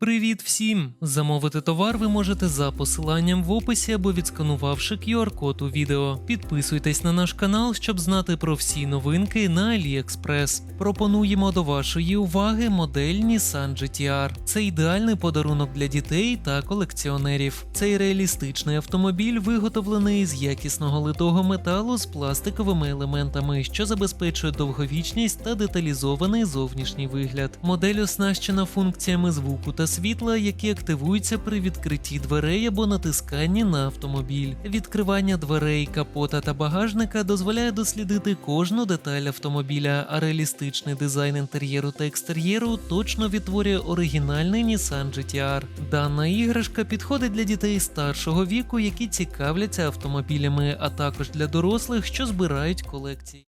Привіт всім! Замовити товар ви можете за посиланням в описі або відсканувавши QR-код у відео. Підписуйтесь на наш канал, щоб знати про всі новинки на AliExpress. Пропонуємо до вашої уваги модель Nissan GT-R. Це ідеальний подарунок для дітей та колекціонерів. Цей реалістичний автомобіль виготовлений з якісного литого металу з пластиковими елементами, що забезпечує довговічність та деталізований зовнішній вигляд. Модель оснащена функціями звуку та світла, які активуються при відкритті дверей або натисканні на автомобіль. Відкривання дверей, капота та багажника дозволяє дослідити кожну деталь автомобіля, а реалістичний дизайн інтер'єру та екстер'єру точно відтворює оригінальний Nissan GT-R. Дана іграшка підходить для дітей старшого віку, які цікавляться автомобілями, а також для дорослих, що збирають колекції.